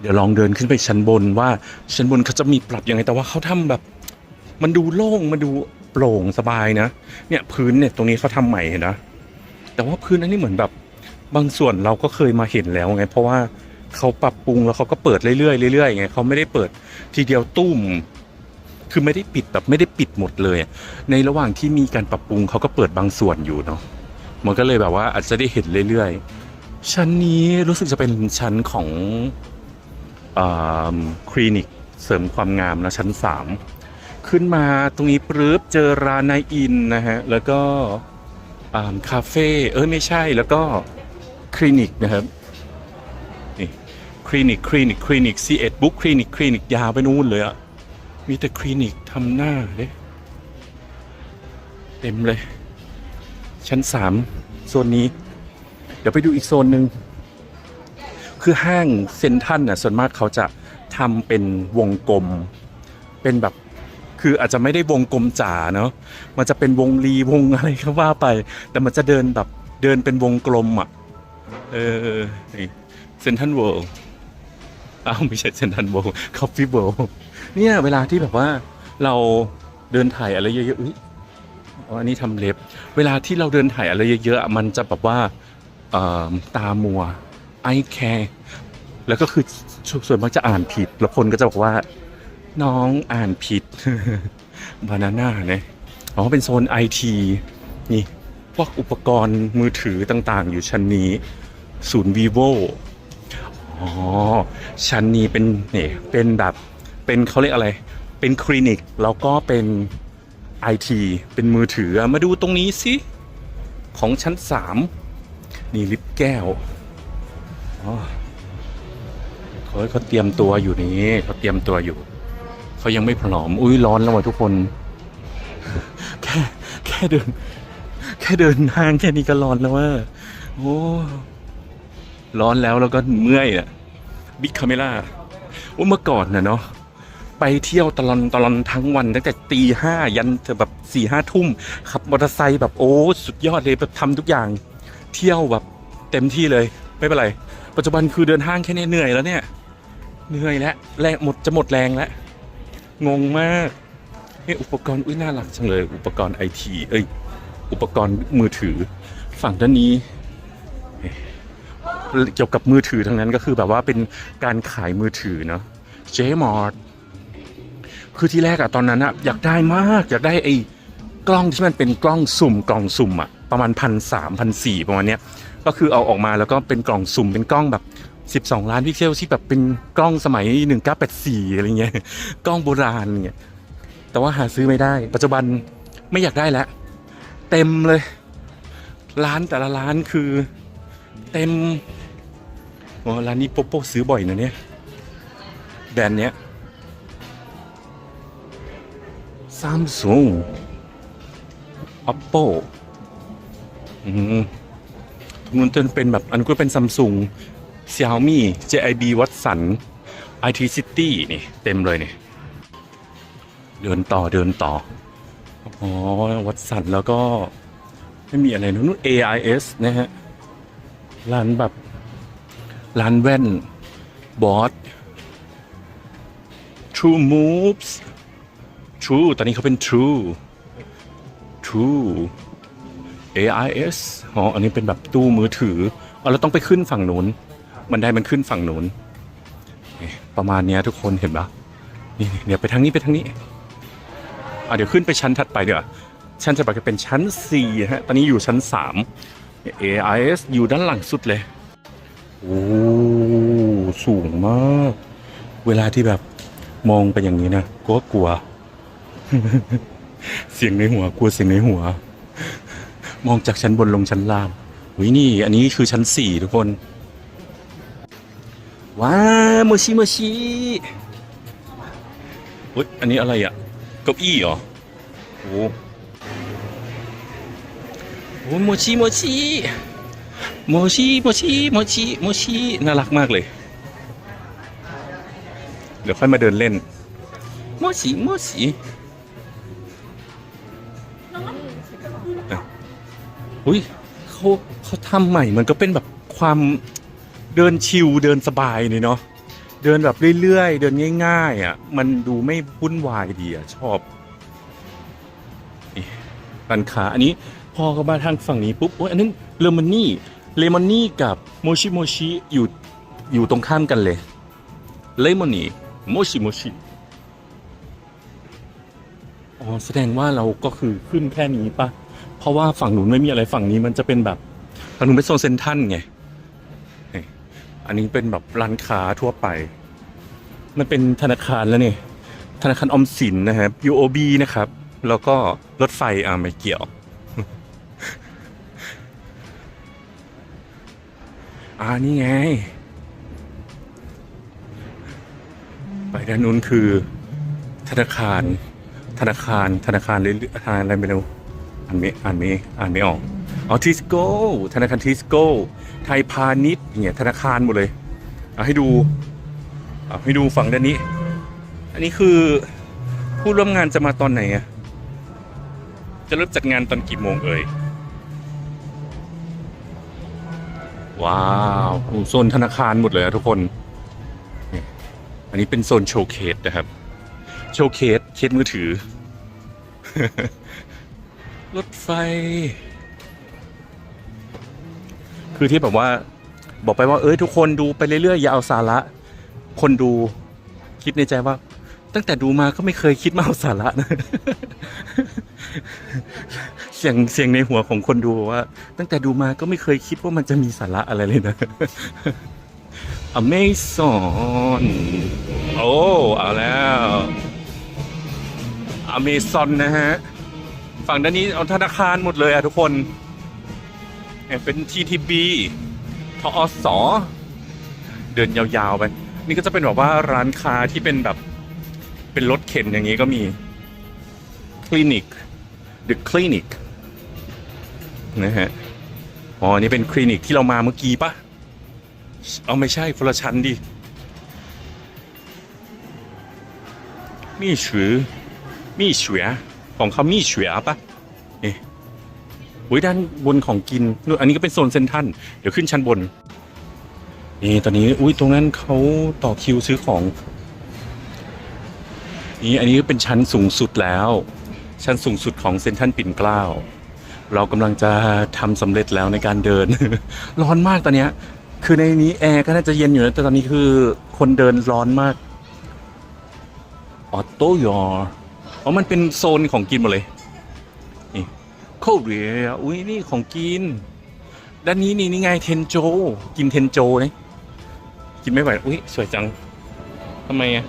เดี๋ยวลองเดินขึ้นไปชั้นบนว่าชั้นบนเขาจะมีปรับยังไงแต่ว่าเขาทำแบบ มันดูโล่งมันดูโปร่งสบายนะ เนี่ยพื้นเนี่ยตรงนี้เขาทำใหม่เห็นนะแต่ว่าพื้นอันนี้เหมือนแบบบางส่วนเราก็เคยมาเห็นแล้วไง เพราะว่าเขาปรับปรุงแล้วเขาก็เปิดเรื่อยๆเรื่อยๆไงเขาไม่ได้เปิดทีเดียวตุ้มคือไม่ได้ปิดแบบไม่ได้ปิดหมดเลย ในระหว่างที่มีการปรับปรุงเขาก็เปิดบางส่วนอยู่เนาะมันก็เลยแบบว่าอาจจะได้เห็นเรื่อยๆชั้นนี้รู้สึกจะเป็นชั้นของ คลินิกเสริมความงามนะชั้นสามขึ้นมาตรงนี้ปรึบเจอร้านนายอินนะฮะ แล้วก็คาเฟ่เออไม่ใช่แล้วก็คลินิกนะครับนี่คลินิกคลินิกคลินิก C1 บุ๊กคลินิกคลินิกยาวไปนู่นเลยอะมีแต่คลินิกทำหน้าเลยเต็มเลย ชั้นสามโซนนี้ เดี๋ยวไปดูอีกโซนหนึ่ง คือห้างเซ็นทรัลน่ะส่วนมากเขาจะทำเป็นวงกลม เป็นแบบคืออาจจะไม่ได้วงกลมจ๋าเนาะมันจะเป็นวงรีวงอะไรก็ว่าไป แต่มันจะเดินแบบเดินเป็นวงกลมอะเออเซนทรัลเวิลด์อ้าวไม่ใช่เซนทรัลเวิลด์คอฟฟี่เวิลด์เนี่ยเวลาที่แบบว่าเราเดินถ่ายอะไรเยอะๆอุ๊ยอ๋ออันนี้ทำเล็บ เวลาที่เราเดินถ่ายอะไรเยอะๆมันจะแบบว่าตามัวไอ แล้วก็คือส่วนมากจะอ่านผิด แล้วคนก็จะบอกว่า น้องอ่านผิดบานาน่าเนี่ยอ๋อเป็นโซนไอทีนี่ พวกอุปกรณ์มือถือต่างๆ อยู่ชั้นนี้ ศูนย์ vivo อ๋อ ชั้นนี้เป็นเนี่ยเป็นแบบ เป็นเขาเรียกอะไร เป็นคลินิก แล้วก็เป็นไอทีเป็นมือถือ มาดูตรงนี้สิ ของชั้นสามนี่ลิฟต์แก้ว อ๋อ เขาเขาเตรียมตัวอยู่นี่เขาเตรียมตัวอยู่เขายังไม่พร้อม อุ้ยร้อนแล้วว่ะทุกคน แค่แค่เดิน แค่เดินทางแค่นี้ก็ร้อนแล้วว่าโอ้ร้อนแล้วแล้วก็เมื่อยอะบิ๊กคาเมล่าว่าเมื่อก่อนน่ะเนาะไปเที่ยวตลอนตลอนทั้งวันตั้งแต่ตีห้ายันแบบสี่ห้าทุ่มขับมอเตอร์ไซค์แบบโอ้สุดยอดเลยแบบทำทุกอย่าง เที่ยวแบบเต็มที่เลยไม่เป็นไร ปัจจุบันคือเดินห้างแค่นี้เหนื่อยแล้วเนี่ย เหนื่อยแล้วแรงหมดจะหมดแรงแล้วงงมากนี่อุปกรณ์อุ้ยน่ารักจังเลย อุปกรณ์ไอทีเอ้ยอุปกรณ์มือถือ ฝั่งด้านนี้เอ๊ะเกี่ยวกับมือถือทั้งนั้นก็คือแบบว่าเป็นการขายมือถือเนาะเจมอร์คือที่แรกอะตอนนั้นอะอยากได้มาก อยากได้ไอ้กล้องที่มันเป็นกล้องสุ่มกล่องสุ่มอะประมาณพันสามพันสี่ประมาณเนี้ยก็คือเอาออกมาแล้วก็เป็นกล่องสุ่มเป็นกล้องแบบ 12 ล้านพิกเซลที่แบบเป็นกล้องสมัย 1984 อะไรเงี้ยกล้องโบราณเงี้ยแต่ว่าหาซื้อไม่ได้ ปัจจุบันไม่อยากได้แล้ว เต็มเลย ร้านแต่ละร้านคือเต็มโอ้ร้านนี้โปโปซื้อบ่อยนะเนี่ยแบรนด์เนี้ยซัมซุง oppo อืมตรงนู้นจะเป็นแบบอันก็เป็นซัมซุง Xiaomi JIB วัตสัน IT City นี่ เต็มเลยนี่ เดินต่อเดินต่อ อ๋อ วัตสันแล้วก็ ไม่มีอะไรนะนู่น AIS นะฮะ ร้านแบบ ร้านแว่น บอส True Moves True ตอนนี้เขาเป็น True True AIS อ๋อ อันนี้เป็นแบบตู้มือถือ อ๋อเราต้องไปขึ้นฝั่งนู้น มันไดมันขึ้นฝั่งนู้นประมาณนี้ทุกคนเห็นปะนี่เดี๋ยวไปทางนี้ไปทางนี้อะเดี๋ยวขึ้นไปชั้นถัดไปเดี๋ยวชั้นถัดไปจะเป็นชั้น4ฮะตอนนี้อยู่ชั้น 3 AIS อยู่ด้านหลังสุดเลยโอ้สูงมาก เวลาที่แบบมองไปอย่างนี้นะก็กลัว เสียงในหัวกลัวเสียงในหัว มองจากชั้นบนลงชั้นล่างวินี่ อันนี้คือชั้นสี่ทุกคน ว้าโมชิโมชิอุ๊ยอันนี้อะไรอะเก้าอี้เหรอโอ้โหโมชิโมชิโมชิโมชิโมชิโมชิน่ารักมากเลย เดี๋ยวค่อยมาเดินเล่นโมชิโมชิอะอุ้ยเขาเขาทำใหม่มันก็เป็นแบบความ เดินชิลเดินสบายเลยเนาะเดินแบบเรื่อยๆ เดินง่ายๆอะมันดูไม่วุ่นวายดีอะชอบนี่ร้านค้าอันนี้พอเข้ามาทางฝั่งนี้ปุ๊บโอ้ยอันนั้นเลมอนนี่เลมอนนี่กับโมชิโมชิอยู่อยู่ตรงข้ามกันเลยเลมอนนี่โมชิโมชิอ๋อแสดงว่าเราก็คือขึ้นแค่นี้ปะเพราะว่าฝั่งนู้นไม่มีอะไรฝั่งนี้มันจะเป็นแบบฝั่งนู้นเป็นโซนเซนทันไง อันนี้เป็นแบบร้านค้าทั่วไป มันเป็นธนาคารแล้วเนี่ยธนาคารออมสินนะครับ UOB นะครับ แล้วก็รถไฟอ่าไม่เกี่ยว อ่านี่ไง ไปด้านนู้นคือ ธนาคาร ธนาคาร ธนาคารเลยธนาคารอะไรไม่รู้อ่านไม่อ่านไม่อ่านไม่ออก อ๋อทิสโก้ธนาคารทิสโก้ ไทยพาณิชย์เนี่ยธนาคารหมดเลยเอาให้ดูเอาให้ดูฝั่งด้านนี้ อันนี้คือผู้ร่วมงานจะมาตอนไหนอะจะเริ่มจัดงานตอนกี่โมงเอ่ยว้าวโซนธนาคารหมดเลยอะทุกคน อันนี้เป็นโซนโชว์เคสนะครับ โชว์เคสเคสมือถือ รถไฟ คือที่แบบว่าบอกไปว่าเอ้ยทุกคนดูไปเรื่อยๆอย่าเอาสาระ คนดูคิดในใจว่า ตั้งแต่ดูมาก็ไม่เคยคิดมาเอาสาระนะเสียงเสียงในหัวของคนดูว่า ตั้งแต่ดูมาก็ไม่เคยคิดว่ามันจะมีสาระอะไรเลยนะ Amazon โอ้เอาแล้ว Amazon นะฮะ ฝั่งด้านนี้เอาธนาคารหมดเลยอะทุกคน เนี่ยเป็น TTB ทอสอเดินยาวๆไป นี่ก็จะเป็นแบบว่าร้านค้าที่เป็นแบบ เป็นรถเข็นอย่างนี้ก็มี คลินิก The Clinic นะฮะ อ๋อ นี่เป็นคลินิกที่เรามาเมื่อกี้ปะเอาไม่ใช่คนละชั้นดิ มีชือมีเฉวยของเขามีเฉวยปะเอ๊ะ อุ้ยด้านบนของกินนู่นอันนี้ก็เป็นโซนเซนทันเดี๋ยวขึ้นชั้นบน นี่ตอนนี้อุ้ยตรงนั้นเขาต่อคิวซื้อของ นี่อันนี้ก็เป็นชั้นสูงสุดแล้ว ชั้นสูงสุดของเซนทันปิ่นเกล้า เรากำลังจะทำสำเร็จแล้วในการเดิน ร้อนมากตอนเนี้ยคือในนี้แอร์ก็น่าจะเย็นอยู่นะแต่ตอนนี้คือคนเดินร้อนมากออโต้ยอร์เพราะมันเป็นโซนของกินหมดเลย โคเรียอุ้ยนี่ของกิน ด้านนี้นี่นี่ไงเทนโจ กินเทนโจเนี่ยกินไม่ไหวอุ้ยสวยจังทำไมอะ